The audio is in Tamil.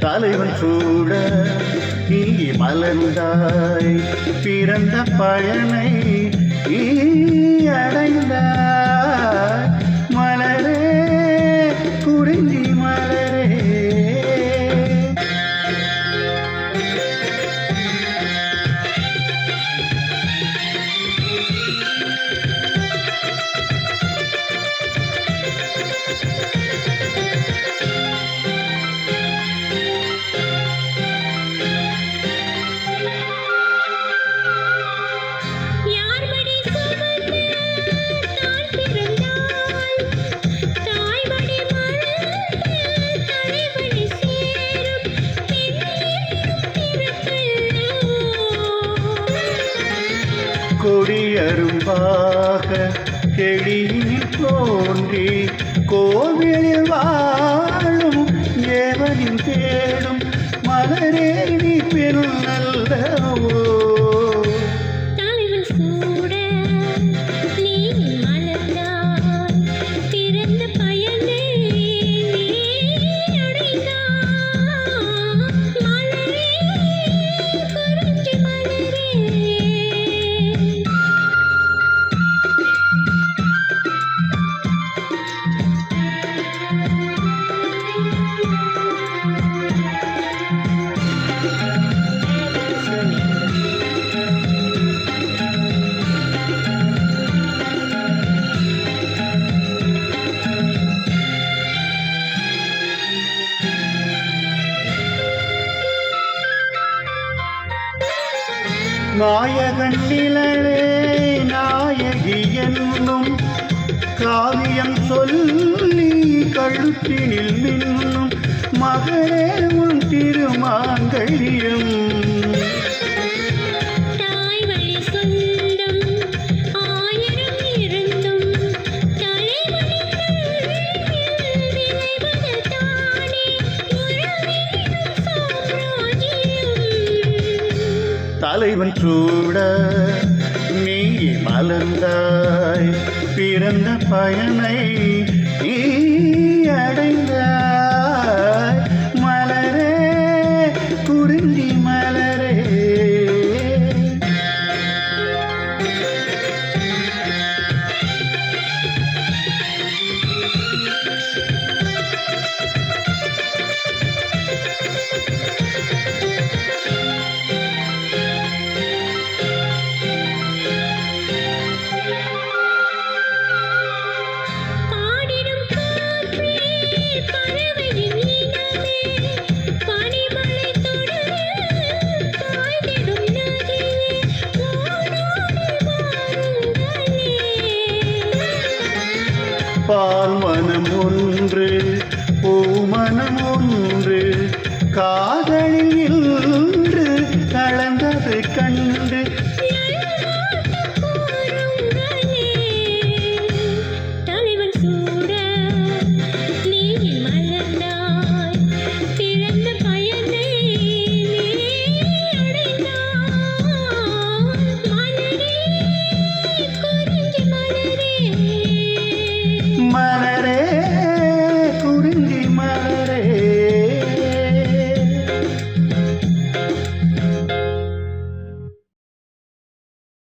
தலைவன் சூட நீ மலர்ந்தாய் பிறந்த பயனை அடைந்த கொடியரும்பாக செடியில் தோன்றி கோவிலில் வாழும் தேவனின் தேடும் மலரே நீ பெரும் நாயகன் நிழலே நாயகி என்னும் காவியம் சொல்லி கழுத்தினில் மின்னும் மகளே உன் திருமாங்கல்யம். தலைவன் சூட நீ மலர்ந்தாய். பிறந்த பயனை நீ அடைந்தாய். மலரே குறிஞ்சி பால் மனம் ஒன்று பூமனம் ஒன்று காதலில் இன்று கலந்தது கண்டு